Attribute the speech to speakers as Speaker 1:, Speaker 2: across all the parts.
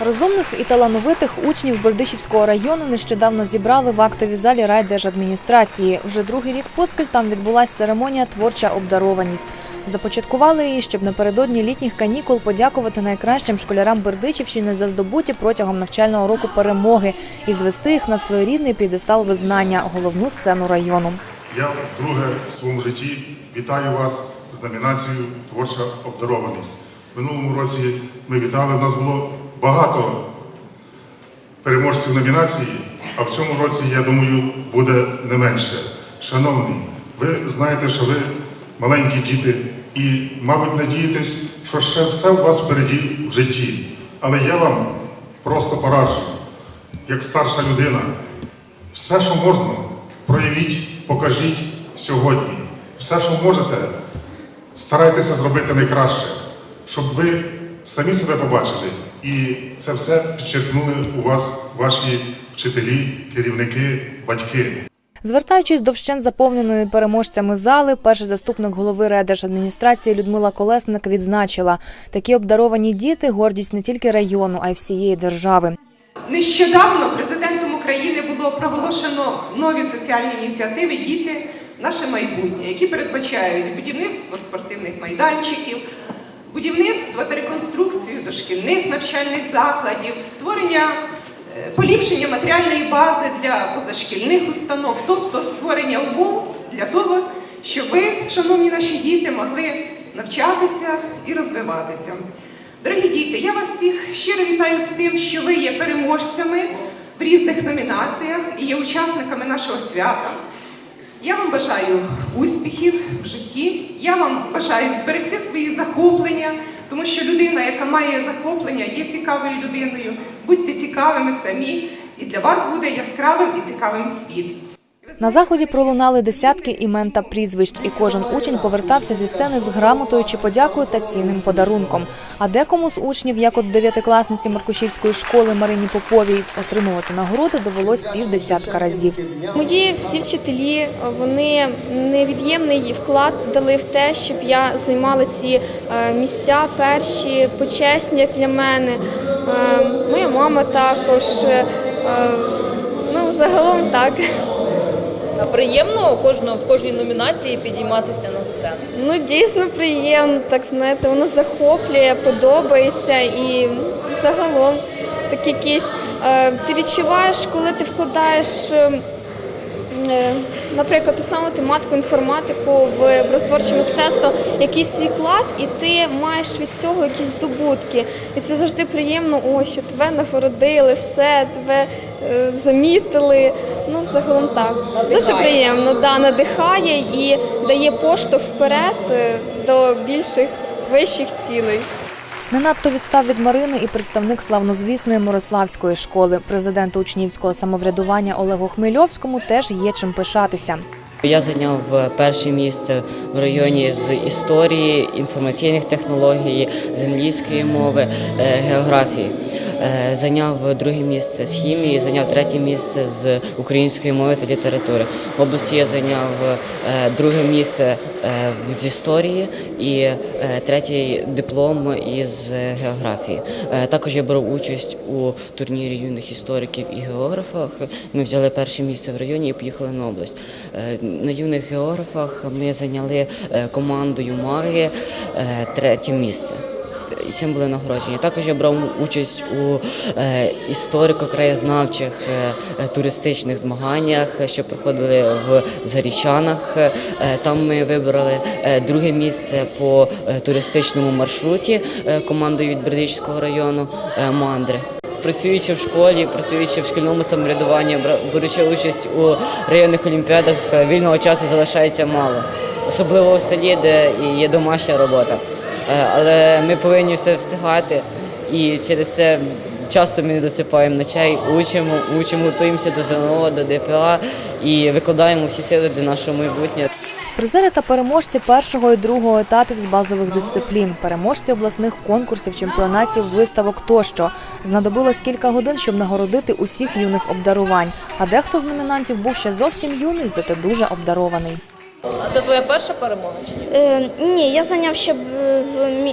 Speaker 1: Розумних і талановитих учнів Бердичівського району нещодавно зібрали в актовій залі райдержадміністрації. Вже другий рік поспіль там відбулася церемонія Творча обдарованість. Започаткували її, щоб напередодні літніх канікул подякувати найкращим школярам Бердичівщини за здобуті протягом навчального року перемоги і звести їх на своєрідний підестал визнання, головну сцену району.
Speaker 2: Я вдруге в своєму житті вітаю вас з номінацією Творча обдарованість. Минулому році ми вітали, в нас було багато переможців номінації, а в цьому році, я думаю, буде не менше. Шановні, ви знаєте, що ви маленькі діти і, мабуть, надієтесь, що ще все у вас впереді в житті. Але я вам просто пораджу, як старша людина, все, що можна, проявіть, покажіть сьогодні. Все, що можете, старайтеся зробити найкраще, щоб ви самі себе побачили. І це все підчеркнули у вас ваші вчителі, керівники, батьки.
Speaker 1: Звертаючись до вщен заповненої переможцями зали, перший заступник голови райдержадміністрації Людмила Колесник відзначила, такі обдаровані діти гордість не тільки району, а й всієї держави.
Speaker 3: Нещодавно президентом України було проголошено нові соціальні ініціативи Діти наше майбутнє, які передбачають будівництво спортивних майданчиків, будівництво та реконструкцію дошкільних навчальних закладів, створення е, поліпшення матеріальної бази для позашкільних установ, тобто створення умов для того, щоб ви, шановні наші діти, могли навчатися і розвиватися. Дорогі діти, я вас всіх щиро вітаю з тим, що ви є переможцями в різних номінаціях і є учасниками нашого свята. Я вам бажаю успіхів в житті. Я вам бажаю зберегти свої захоплення, тому що людина, яка має захоплення, є цікавою людиною. Будьте цікавими самі, і для вас буде яскравим і цікавим світ.
Speaker 1: На заході пролунали десятки імен та прізвищ, і кожен учень повертався зі сцени з грамотою чи подякою та цінним подарунком. А декому з учнів, як от дев'ятикласниці Маркушівської школи Марині Поповій, отримувати нагороди довелось півдесятка разів.
Speaker 4: Мої всі вчителі вони невід'ємний вклад дали в те, щоб я займала ці е, місця перші, почесні як для мене. Е, Моя мама також. Е, Ну, загалом так.
Speaker 5: Приємно кожного в кожній номінації підійматися на сцену.
Speaker 4: Ну дійсно приємно, так знаєте, воно захоплює, подобається і загалом так якісь. Е, ти відчуваєш, коли ти вкладаєш. Наприклад, ту саму тематику інформатику в образотворче мистецтво, якийсь свій клад, і ти маєш від цього якісь здобутки. І це завжди приємно, о, що тебе нагородили, все, тебе е, замітили. Ну, загалом так.
Speaker 5: Надихає.
Speaker 4: Дуже приємно, да, надихає і дає поштовх вперед е, до більших вищих цілей.
Speaker 1: Не надто відстав від Марини і представник славнозвісної Мирославської школи. Президенту учнівського самоврядування Олегу Хмельовському теж є чим пишатися.
Speaker 6: Я зайняв перше місце в районі з історії, інформаційних технологій, з англійської мови, е, географії. Е, Зайняв друге місце з хімії, зайняв третє місце з української мови та літератури. В області я зайняв е, друге місце е, з історії і третій диплом із географії. Також я брав участь у турнірі юних істориків і географах. Ми взяли перше місце в районі і поїхали на область. На юних географах ми зайняли командою Маги третє місце. Цим були нагороджені. Також я брав участь у е, історико-краєзнавчих е, е, туристичних змаганнях, що проходили в Зарічанах. Там ми вибрали друге місце по туристичному маршруті командою від Бердичського району Мандри. Працюючи в школі, працюючи в шкільному самоврядуванні, беручи участь у районних олімпіадах, вільного часу залишається мало, особливо в селі, де є домашня робота. Е, Але ми повинні все встигати, і через це часто ми не досипаємо ночей, учимо, учимо, готуємося до ЗНО, до ДПА і викладаємо всі сили для нашого майбутнього.
Speaker 1: Призери та переможці першого і другого етапів з базових дисциплін, переможці обласних конкурсів, чемпіонатів, виставок тощо. Знадобилось кілька годин, щоб нагородити усіх юних обдарувань. А дехто з номінантів був ще зовсім юний, зате дуже обдарований.
Speaker 5: А це твоя перша перемога? ні?
Speaker 7: Е, ні, я зайняв ще в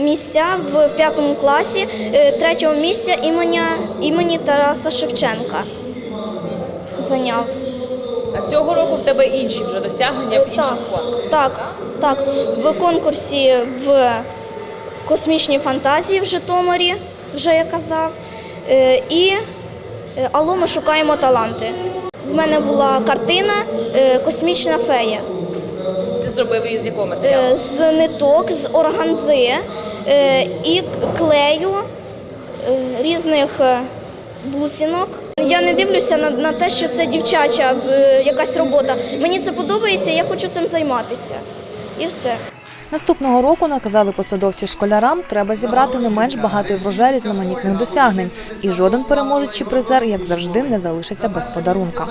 Speaker 7: місця в п'ятому класі е, третього місця імені, імені Тараса Шевченка. Зайняв.
Speaker 5: А цього року в тебе інші вже досягнення в інших
Speaker 7: Так, так, так. В конкурсі в космічній фантазії в Житомирі, вже я казав. Е, І е, Алло, ми шукаємо таланти. В мене була картина Космічна фея.
Speaker 5: Зробив її з якого матеріалу?
Speaker 7: Е, з ниток, з органзи е, і клею е, різних бусинок. Я не дивлюся на, на те, що це дівчача е, якась робота. Мені це подобається, я хочу цим займатися. І все.
Speaker 1: Наступного року наказали посадовці школярам, треба зібрати не менш багатий врожай різноманітних досягнень. І жоден переможець чи призер, як завжди, не залишиться без подарунка.